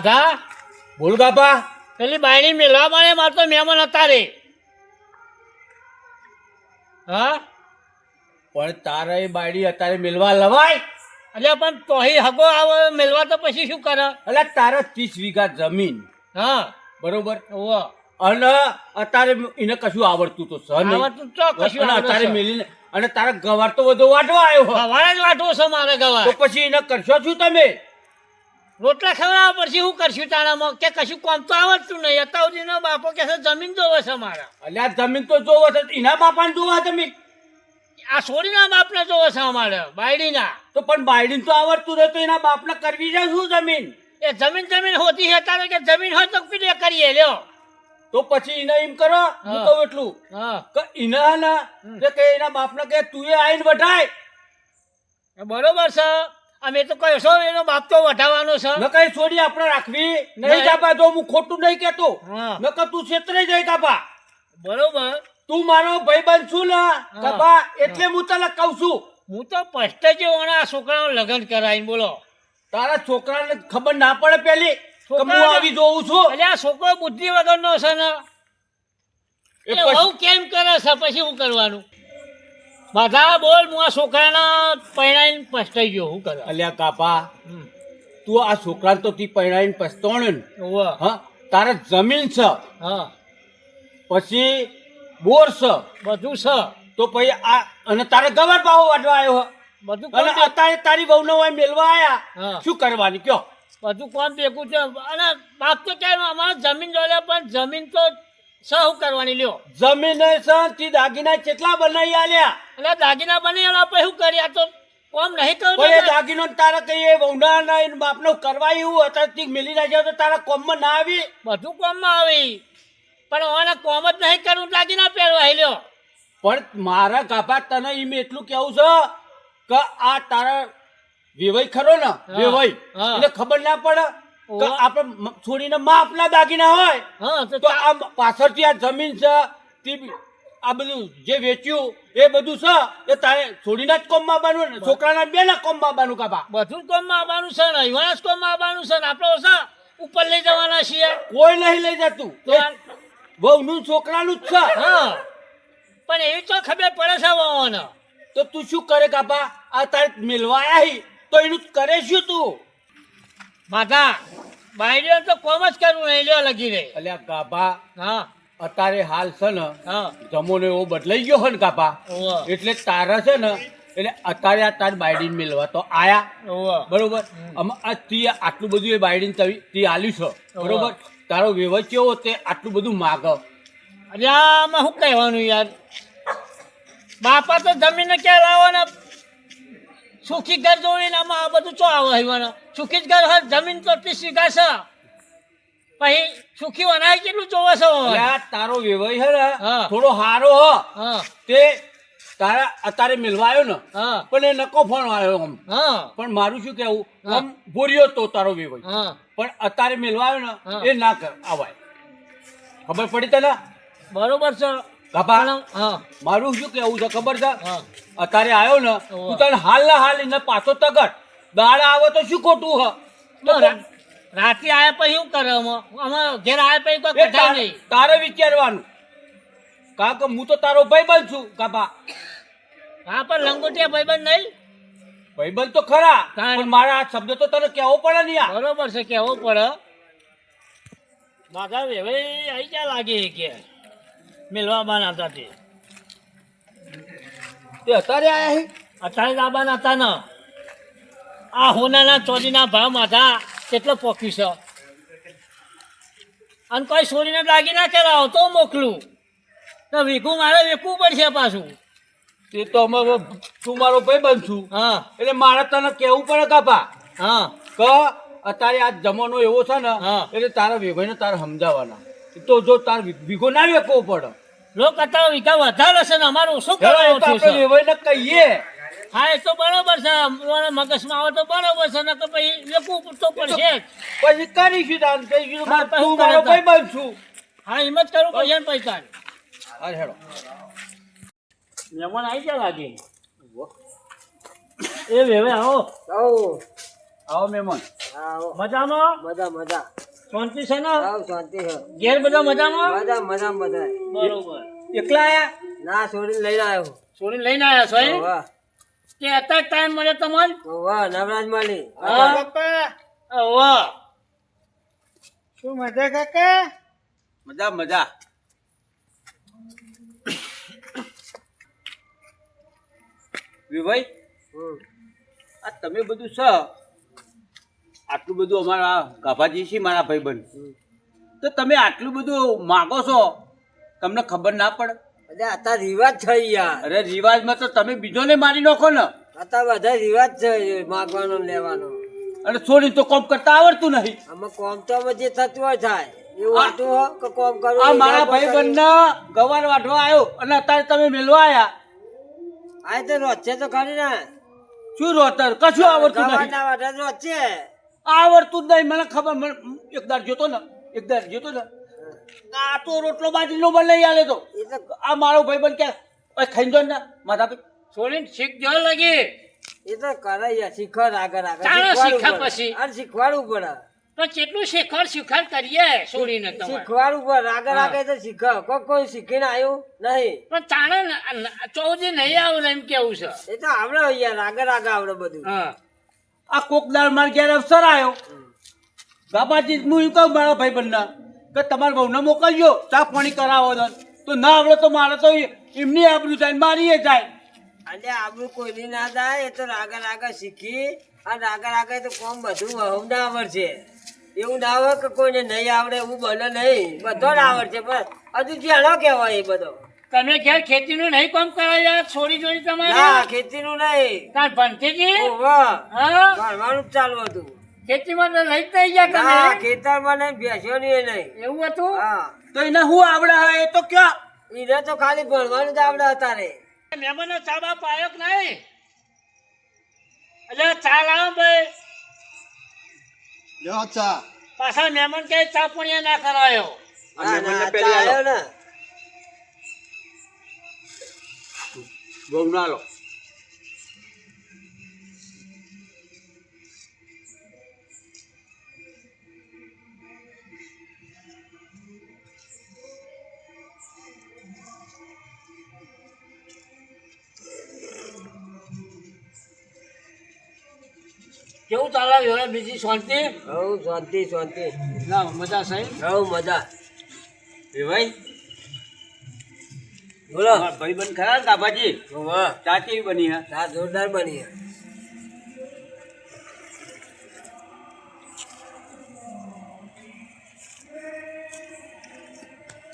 માધા બોલ કાપા. પેલી બાયણી મેળવા મારે મારે તો મહેમાન હતા રે. હા? પણ તારે બાયડી અત્યારે મેળવા લવાય? એટલે પણ તોહી હગો આવે મેળવા તો પછી શું કરે? એટલે તારે ત્રીસ વીઘા જમીન. હા. બરોબર? અને અત્યારે એને કશું આવડતું તો સહ આવડતું તો કશું અત્યારે મેળીને મેલીને અને તારા ગવાર તો બધો વાટવા આવ્યો. હો. જ વાટવો છે મારે ગવાર. તો પછી એને કરશો શું તમે? રોટલા ખવડાવવા પછી શું કરશું તાણામાં કે કશું કોમ તો આવડતું નહીં. અત્યાર સુધીનો બાપો કે જમીન જોવે છે મારા. એટલે આ જમીન તો જોવો છે. એના બાપાને જોવા તમે આ છોડીના બાપને જોવે છે અમારે બાયડીના. તો પણ બાયડીને તો આવડતું રહે તો એના બાપને કરવી છે શું જમીન? એ જમીન જમીન હોતી છે તારે કે જમીન હોય તો પેલી કરીએ લ્યો. તો પછી એને એમ કરો હું કહું એટલું હા. કે એના કે એના બાપને કે તું એ આઈને વઢાય એ બરોબર છે. અમે તો કહ્યું છો એનો બાપ તો વધાવવાનો છે. ન કઈ છોડી આપણે રાખવી. નહીં. કાપા જો હું ખોટું નહીં કેતો હા. ન કે તું છેતરાઈ જાય કાપા બરોબર. તું મારો ભાઈબંધ છું ને કાપા એટલે હું. તને કહું છું. હું તો પસ્ત જ આ છોકરાનો લગ્ન કરાવીને બોલો. તારા છોકરાને ખબર ના પડે પેલી? હું આવી જોઉં છું? એટલે આ છોકરો બુદ્ધિ વગરનો છે ને. એ એ કેમ કરે છે? પછી શું કરવાનું? બધા બોલ હું આ છોકરાના પૈણાઈને પસ્તાઈ ગયો શું કરે અલ્યા કાપા તું આ છોકરાને તો તી પરણાવીને પસ્તાણ હા તારે જમીન છે. હા. પછી બોર છે. બધું છે. તો પછી આ અને તારે ગવર પાવો વાટવા આવ્યો બધું અને અત્યારે તારી વહુને હોય મેળવા હા. શું કરવાની કયો? બધું કોણ ભેગું છે? અને બાપ તો ક્યારે અમારે જમીન જોડે પણ જમીન તો સહુ કરવાની લ્યો? જમીન શાંતિ દાગીના કેટલા બનાવી આલ્યા? એટલે દાગીના બની આલા પછી શું કર્યા તો? કોમ નહીં પણ એ દાગીનો તારા કહીએ એ વહુના ના એને બાપનો કરવા એવું અત્યારે મિલી નાખ્યા તો તારા કોમમાં ના આવી? બધું કોમમાં આવી. પણ ઓને કોમ જ નહીં કરું દાગીના પહેરવા લ્યો. પણ મારા કાપા તને એમ એટલું કેવું છે કે આ તારા વિવય ખરો ને? વિવય. એને ખબર ના પડે. ઓવા. આપણે છોડીને માપના દાગીના હોય હા તો તો આ પાછળથી આ જમીન છે તે આ બધું જે વેચ્યું એ બધું છે એ તારે છોડીના જ કોમ માપવાનું ને? છોકરાના બે ના કોમ માપવાનું કાપા બધું કોમ માપવાનું આવવાનું છે ને? યુવાન જ કોમ આવવાનું છે ને? આપણે છે ઉપર લઈ જવાના છીએ. કોઈ નહીં લઈ જતું. તો વહુનું છોકરાનું જ છે. હા. પણ એ તો ખબર પડે છે વાવાના તો તું શું કરે કાપા આ તારે મિલવા આવી તો એનું કરે શું તું? માથા બાયડીઓ તો કોમ જ કરવું નહીં લ્યો લગી રહી અલ્યા કાપા હા. અત્યારે હાલ છે ને હા. જમોનો એવો બદલાઈ ગયો હોય ને કાપા એટલે તારા છે ને એટલે અત્યારે આ તાર બાયડીને મેળવા તો આયા. બરોબર? આમાં આ તી આટલું બધું એ બાયડીને તવી તી આલ્યું છે. બરોબર? તારો વ્યવહાર કેવો તે આટલું બધું માગ? અરે આમાં શું કહેવાનું યાર? બાપા તો જમીન ક્યાં લાવવાના? સુખી ઘર જોઈને આમાં આ બધું ચો આવે હવાના? સુખી જ ઘર હર જમીન તો ત્રીસ વીઘા છે પછી સુખી વનાય કેટલું જોવે છે? તારો વ્યવહાર છે ને હા. થોડો હારો હ. તે તારા અત્યારે મિલવાયો ને પણ એ નકો ફોન આવ્યો આમ. હા. પણ મારું શું કેવું આમ બોર્યો તો તારો વ્યવહાર. હા. પણ અત્યારે મિલવાયો ને એ ના કર આવાય. ખબર પડી તને? બરોબર છે. મારું શું કેવું છે ખબર છે? અત્યારે આવ્યો ને તું તને હાલ ના હાલ ને પાછો તગડ. દાડા આવે તો શું ખોટું હ? રાતે આયા પછી શું કરે અમે ઘેર આયા પછી કોઈ એ નહીં. તારે વિચારવાનું. કારણ કે હું તો તારો ભાઈબંધ છું કાપા હા પણ લંગોટિયા ભાઈબંધ નહીં? ભાઈબંધ તો ખરા પણ મારા આ શબ્દ તો તને કહેવો પડે ને યાર. બરોબર છે કહેવો પડે. માધા હવે આઈ ક્યાં લાગે કે મેલવા બાના હતા તે તે અત્યારે આયા અત્યારે દાબાના હતા ને આ હોનાના ચોરીના ભાવ માથા કેટલો પોખ્યું છે? અને કોઈ છોડીને દાગીના કરાવો તો મોકલું. તો વીખું મારે વેકવું પડશે પાછું. તે તો અમે તું મારો ભાઈ બનશું હા. એટલે મારે તને કહેવું પડે કાપા? હા. કે અત્યારે આ જમાનો એવો છે ને હા. એટલે તારા વેભાઈને તારે સમજાવવાના. તો જો તાર વીઘો ના વેકવો પડે. લોક અત્યારે વધારે છે ને અમારું શું કરવાનું છે કહીએ હા એ તો બરાબર છે. મગજમાં આવે તો બરાબર છે ને પછી વેચવું તો પડશે જ. પછી કરીશું તાન કહીશું હા, કરે મારો. ભાઈબંધ છું. હા હિંમત કરવું પડશે ને પૈસા હા હેડો. મહેમાન આવી ગયા લાગે. એ વેવે આવો. આવો. મહેમાન. આવો. મજામાં? મજા મજા. શાંતિ છે ને? હા શાંતિ છે. ઘેર બધા મજામાં? બધા મજા મજા બરોબર. એકલા આયા? ના છોડીને લઈને આવ્યો છોડી લઈને આવ્યા છો એમ? વાહ કે અત્યારે ટાઈમ મળે તમારે વાહ નવરાજ માલી. હા. વાહ શું મજા કાકા? મજા મજા. વિભાઈ આ તમે બધું છે? આટલું બધું અમારા ગાભાજી છે મારા ભાઈબંધ. તો તમે આટલું બધું માગો છો તમને ખબર ના પડે? અરે આતા રિવાજ છે યાર. અરે રિવાજમાં તો તમે બીજોને મારી નાખો ને. અત્યારે બધા રિવાજ છે માગવાનો લેવાનો. અને છોડી તો કોમ કરતા આવડતું નહીં. આમાં કોમ તો અમે જે થતું હોય થાય. એવું હતું કે કોમ કરું આ મારા ભાઈ ભાઈબંધ ગવાર વાઢવા આવ્યો અને અત્યારે તમે મેલવા આવ્યા આય. આ તો રોજ છે તો ખરી ને. શું રોતર? કશું આવડતું નહીં. ગવારના વાટા રોજ. છે આવડતું જ નહીં. મને ખબર મને એકદાર જોતો ને એકદાર જોતો ને. આ તો રોટલો બાજરીનો બનાવી આલે તો. આ મારો ભાઈ કે ક્યાં? ખાઈ જો ને. મારા છોડીને શીખ જો લાગી. એ તો કરે યાર શીખવાડ આગળ આગળ. ચાલો શીખા પછી. અને શીખવાડવું પડે. તો કેટલું શીખર શીખર કરીએ છોડીને તમે શીખવાડવું પડે. આગળ આગળ તો શીખ. કોઈ કોઈ શીખીને આવ્યું નહીં. પણ ચાણે ચૌદી નહીં આવે એમ કેવું છે. એ તો આવડે યાર. આગળ આગળ આવડે બધું. હા. આ કોકદાર માર ઘેર અવસર આવ્યો બાબાજી, હું એમ કહું મારા બંને કે તમારા બહુને મોકલજો, ચા પાણી કરાવો તો. તો ના આવડે તો મારે તો એમની આબરું જાય મારીએ જાય. અને આબરું કોઈની ના થાય, એ તો રાગે રાગે શીખી અને રાગે રાગે તો કોમ બધું હમ ના આવડશે એવું ના આવે કે કોઈને નહીં આવડે, એવું બને નહીં. બધો આવડશે પણ હજુ જાણો કહેવાય એ બધો. તમે ઘેર ખેતીનું નહીં કામ કરાયા છોડી જોડી ના તમારે ખેતીનું નહીં. તાર ભણતી હતી ભણવાનું ચાલુ હતું. ખેતીમાં તો લઈ થઈ ગયા ના તમે ખેતરમાં નહીં બેસ્યો નહીં નહીં. એવું હતું? તો એને શું આવડે હે એ તો ક્યાં? એને તો ખાલી ભણવાનું જ આવડે હતા મહેમાનો ચા બા પાયો કે નહીં? એટલે ચા લાવો ભાઈ. લ્યો ચા. પાછા મહેમાન કે ચા પાણી ના કરાયો. ના, ના, પેલી ચા આવ્યો ને. બહુ ના લો કેવું ચાલે હવે બીજી શાંતિ? હવ શાંતિ શાંતિ. ના મજા સાહેબ હવ મજા. એ ભાઈ? બોલો. ભાઈબંધ ખરા ને ગાભાજી વાહ ચા કેવી બની હા? ચા જોરદાર બની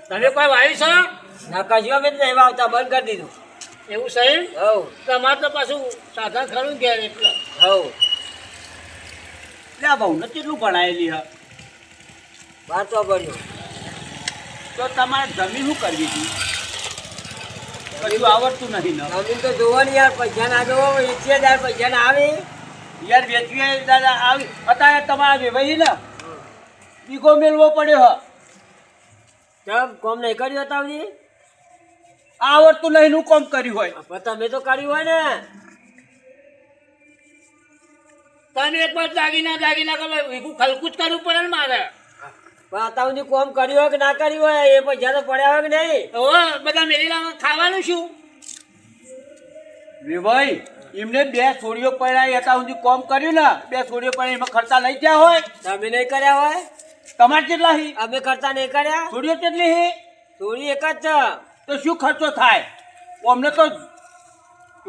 તમે કોઈ વાવી છો? ના કશું અમે નહીં વાવતા બંધ કરી દીધું. એવું સહી હવ. તમારે તો પાછું સાધન ખરું ઘેર એટલે. હવ. એટલે આ બહુને કેટલું ભણાયેલી હા? બાર તો તો તમારે જમીન શું કરવી હતી? કશું આવડતું નહીં ને. જમીન તો જોવાની યાર પૈસા ના જોવો એસી હજાર પૈસા ના આવે. યાર વેચવી દાદા આવી અત્યારે તમારા વેવાઈ ને બીગો મેળવો પડ્યો હ. તબ કોમ નહીં કર્યું હતા આવડતું નહીં નું કોમ કર્યું હોય. તમે તો કર્યું હોય ને. તને એક વાર દાગીના દાગીના કરો ખલકું જ કરવું પડે ને મારે. અત્યાર કોમ કર્યું હોય કે ના કર્યું હોય એ પૈસા તો પડ્યા હોય કે નહીં? ઓ બધા મેરી લાવો ખાવાનું શું? વેવાઈ એમને બે છોડીઓ પડ્યા હતા સુધી કોમ કર્યું ને બે છોડીઓ પડ્યા એમાં ખર્ચા નહીં થયા હોય. તમે નહીં કર્યા હોય? તમારે કેટલા હી? અમે ખર્ચા નહીં કર્યા? છોડીઓ કેટલી હી? છોડી એક જ. છે તો શું ખર્ચો થાય? અમને તો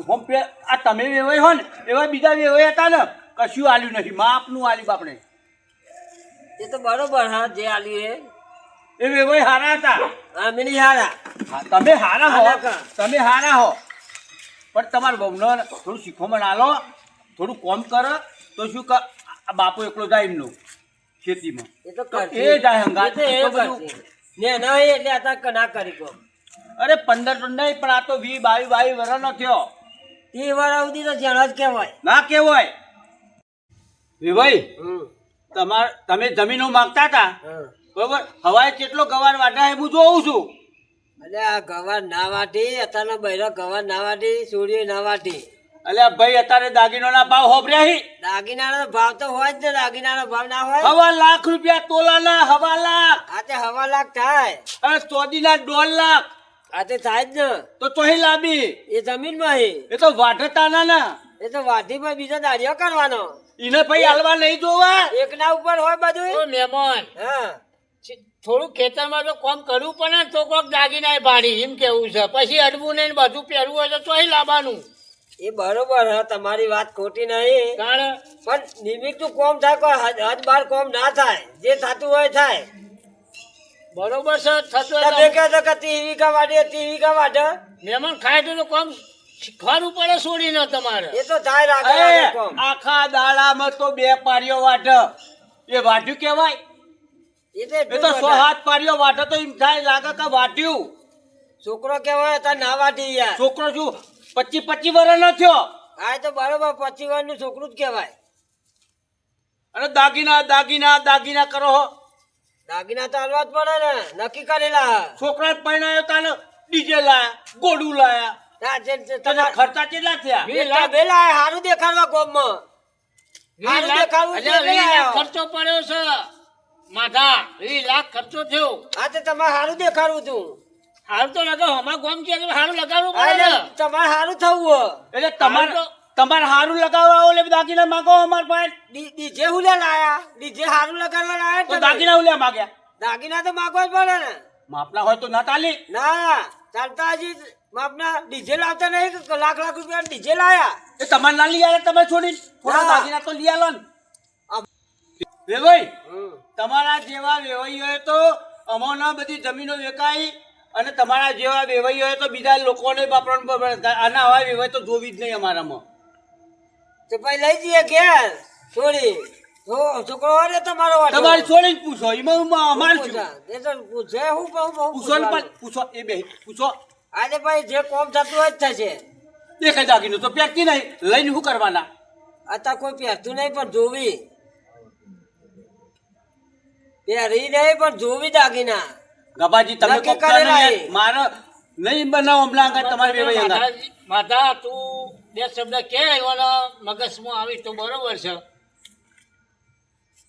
હોમ આ તમે વેવાય હો ને એવા બીજા વેવાય હતા ને કશું આલ્યું નથી માપનું આલ્યું આપણે એ તો બરોબર હા જે આલ્યું એ. વેવાઈ હારા હતા. હા અમે નહીં હારા તમે હારા હો. તમે હારા હો. પણ તમારા બહુનો થોડું શીખવામાં આલો. થોડું કોમ કરો. તો શું કર આ બાપો એકલો જાય એમનો ખેતીમાં. એ તો એ જાય હંગાત. ને ના એટલે અત્યારે ના કરી કોમ. અરે પંદર તો નહીં પણ આ તો વી બાવી બાવી વર્ષનો થયો. તે વાર સુધી તો જણ જ કહેવાય. ના કહેવાય. વિભાઈ હમ. તમાર તમે જમીનો માંગતા હતા બરોબર? હવાએ કેટલો ગવાર વાટા હું જોઉં છું. એટલે આ ગવાર ના વાટી અત્યારના બૈરા ગવાર ના વાટી સૂર્ય ના વાટી એટલે ભાઈ અત્યારે દાગીનોના ભાવ હોભર્યા હી. દાગીનાનો ભાવ તો હોય જ ને દાગીનાનો ભાવ ના હોય. હવા લાખ રૂપિયા તોલાના હવા લાખ. આજે હવા લાખ થાય. અને ચોદીના દોઢ લાખ. આજે થાય જ ને. તો તોહી લાંબી. એ જમીનમાં માં એ તો વાઢતાના ના એ તો વાઢી પર બીજો દાડિયો કરવાનો. એને ભાઈ હાલવા નહીં જોવા? એકના ઉપર હોય બધું મહેમાન. હા. થોડું ખેતરમાં તો કોમ કરવું પડે ને તો કોક દાગીના ભાડી એમ કેવું છે? પછી અડવું નહીં બધું પહેરવું હોય તો ચોહી લાવવાનું. એ બરોબર હે તમારી વાત ખોટી નહીં. કારણ? પણ નિમિત્તનું કોમ થાય કોઈ હદ હદ બાર કોમ ના થાય. જે થતું હોય થાય. બરોબર છે થતું ટીવી કા વાડે ટીવી કા વાડે. મહેમાન ખાય તો કામ શીખવાનું પડે છોડીને તમારે. એ તો થાય એ, આખા દાડામાં તો બે પારીઓ વાઢ એ વાઢ્યું કેવાય એ તો સો હાથ પારીઓ વાઢે તો એમ થાય લાગે કે વાટ્યું. છોકરો કેવાય તા ના વાટી યાર. છોકરો શું પચી પચી વર્ષ નો થયો? હા તો બરોબર પચીસ વર્ષનું છોકરું જ કહેવાય. અને દાગીના દાગીના દાગીના કરો હો. દાગીના તો હાલવા જ પડે ને નક્કી કરેલા. છોકરા જ પરણાયો તાને ડીજે લાયા ગોડું લાયા. ખર્ચા કેટલા થયા? વેલા હારું દેખાડવા હારું. ખર્ચો પડ્યો છે લાખ ખર્ચો થયો. આ તો તમારે હારું દેખાડવું તું. હારું તો લગાવો અમારા ગામ કે હારું લગાડવું પડે તમારે હારું થવું એટલે તમારે તો તમારે હારું લગાવવા ઓલે દાગીના માંગો અમાર પાસે. ડીજે હુલ્યા લાયા. ડીજે હારું લગાડવા લાયા તો દાગીના ઉલ્યા માગ્યા. દાગીના તો માગવા જ પડે ને. માપના હોય તો ના તાલી ના ચાલતા હજી માપના ડીજે લાવતા નહીં કે લાખ લાખ રૂપિયા ડીજે આયા એ તમારે ના લઈ આલે તમે છોડી થોડા. દાગીના તો લઈ આલો ને. હમ. તમારા જેવા વેવાઈઓએ તો અમોના બધી જમીનો વેકાઈ અને તમારા જેવા વેવાઈઓએ તો બીજા લોકોને વાપરવાનું આના હવા વેવાઈ તો જોવી જ નહીં અમારામાં. તો ભાઈ લઈ જઈએ ઘેર. છોડી. છોકરો ને તમારો તમારી છોડી પૂછો. એમાં અમારે પૂછા. હું પૂછો પૂછો એ બે પૂછો. આજે ભાઈ જે કોમ થતું હોય જ થશે. એક જ દાગીનો તો પહેરતી નહીં લઈને શું કરવાના? અત્યારે કોઈ પહેરતું નહીં પણ જોવી. પહેરી નહીં પણ જોવી દાગીના ગબાજી તમે એ. મારે નહીં બનાવો હમણાં આગળ તમારી બે માધા તું બે શબ્દ કે એવાના મગજમાં આવી તો બરોબર છે.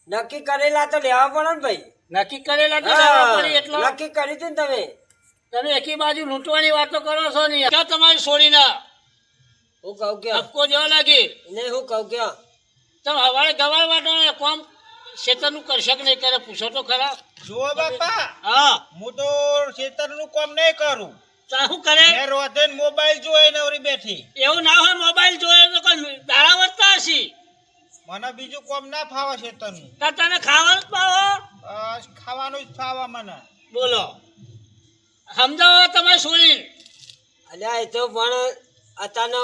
નક્કી કરેલા તો લેવા પડે ને ભાઈ. નક્કી કરેલા તો લેવા હા, એટલો. નક્કી કરી તું ને તમે. તમે એકી બાજુ લૂંટવાની વાતો કરો છો ને. ક્યાં તમારી છોડીને હું કહું કે ધક્કો જેવા લાગી? નહીં હું કહું કે તમે હવારે ગવાર વાટો કોમ શેતરનું કરશે કે નહીં કરે પૂછો તો ખરા. જુઓ બાપા હા. હું તો ખેતરનું કોમ નહીં કરું. તો શું કરે? મેં રોધે ને મોબાઈલ જોઈ નવરી બેઠી. એવું ના હોય મોબાઈલ જોઈએ તો કોઈ દાડા વધતા હશી? મને બીજું કોમ ના ફાવે ખેતરનું તો તને ખાવાનું જ ફાવો બસ ખાવાનું જ ફાવે મને. બોલો. સમજાવો તમે છોડી અલ્યા એ તો પણ અત્યારનો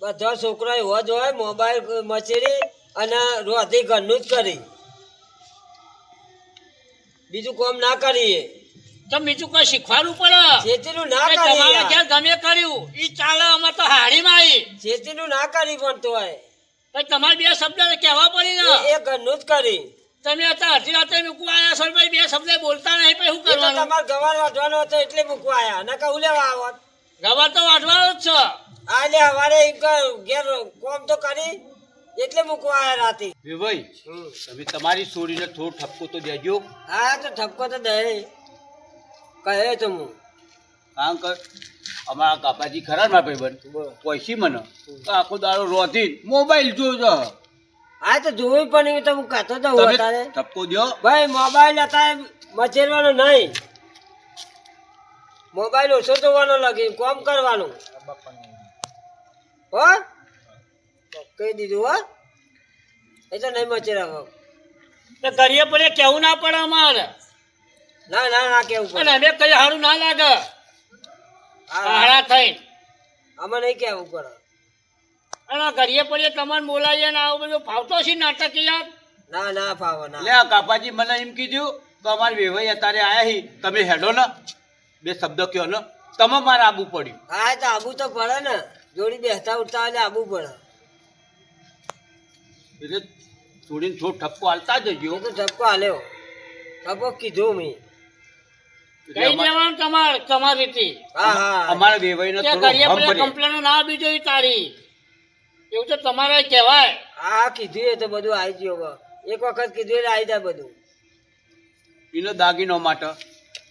બધો છોકરા એવો જ હોય મોબાઈલ મચીડી અને રોધી ઘરનું જ કરી. બીજું કોમ ના કરીએ. તો બીજું કોઈ શીખવાનું પડે? ખેતીનું ના એ કરીએ તમારે યાર. ગમે કર્યું એ ચાલે અમે તો હાડીમાં આવી ખેતીનું ના કરી પણ તોય. તમારે બે શબ્દ કહેવા પડી ને. એ ઘરનું જ કરી. તમે અત્યારે અડધી રાત્રે મૂકવા આવ્યા છો ભાઈ? બે શબ્દ બોલતા નહીં પછી શું કરવાનું? તમારે ગવાર વાંચવાનો હતો એટલે મૂકવા આવ્યા નકા હું લેવા આવત ગવાર તો વાંચવાનો જ છે. આ લે હવારે ઈ ઘેર કોમ તો કરી એટલે મૂકવા આવ્યા રાતે. ભાઈ તમે તમારી છોડીને થોડો ઠપકો તો દેજો. હા તો ઠપકો તો દે. કહે તો હું. કારણ કે અમારા કાપાજી ખરા ના ભાઈ બન પૈસી મને. આખો દાડો રોધી મોબાઈલ જોજો. હા તો જોવું પણ નહીં તો હું કહેતો તો હું અત્યારે. ટપકો દો ભાઈ મોબાઈલ અત્યારે મચેરવાનો નહીં. મોબાઈલ ઓછો જોવાનો લગી કોમ કરવાનું. હો? કહી દીધું હો? એ તો નહીં મચેરાવો. તો કરીએ પડે કેવું ના પડે અમારે? ના ના ના કેવું પડે. અમે કઈ સારું ના લાગે. હાડા થઈ આમાં નહીં કેવું પડે. અને આ કરીએ પડે તમારે બોલાવીએ ને આવું બધું ફાવતો છે નાટક યાર? ના ના ફાવો ના. લે કાપાજી મને એમ કીધું તો અમારી વેવાઈ અત્યારે આયા હી તમે હેડો ને. બે શબ્દ કયો ને. તમે મારે આબુ પડ્યું. હા તો આબુ તો પડે ને. જોડી બેસતા ઉઠતા એટલે આબુ પડે. એટલે છોડીને થોડો ઠપકો હાલતા જજો. તો ઠપકો હાલ્યો ઠપકો કીધું મેં. કઈ દેવાનું તમારે તમારી રીતે? હા હા. અમારા વેવાઈને ત્યાં કમ્પ્લેન ના બીજો તારી. એવું તો તમારે કહેવાય. હા કીધું એ તો બધું આવી ગયું હવે. એક વખત કીધું એટલે આવી જાય બધું. એનો દાગીનો માટે.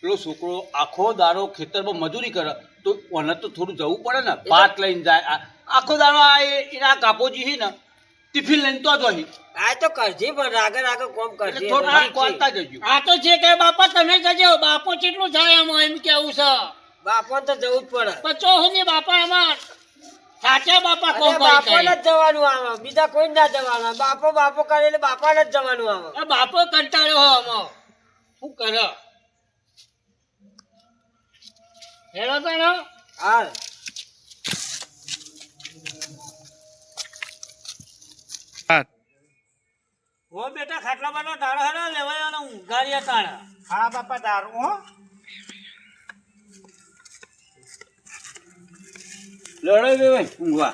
પેલો છોકરો આખો દારો ખેતરમાં મજૂરી કરે. તો ઓને તો થોડું જવું પડે ને. પાક લઈને જાય. આખો દારો આ એના કાપોજી છે ને ટિફિન લઈને તો જ હોય. આ તો કરજી પણ રાગે રાગે કોમ કરજે. થોડું આ કોલતા જજો આ તો જે કે બાપા તમે જજો. બાપો કેટલું થાય આમાં એમ કેવું છે? બાપો તો જવું જ પડે. બચ્ચો સુધી બાપા એમાં સાચા બાપા અને કરી બાપોને જવાનું આવે બીજા કોઈ ના જવાનું. બાપો બાપો કરે એટલે બાપા ન જવાનું આવે બાપો કંટાળ્યો હો આમાં. શું કરે? હેલો તણો હા હો બેટા ખાટલા બાટલા ટાળો હેડો લેવાયો ને ઊંઘાડ્યા તાણા. હા બાપા તારું હો. લડાઈ ભાઈ ઊંઘવા.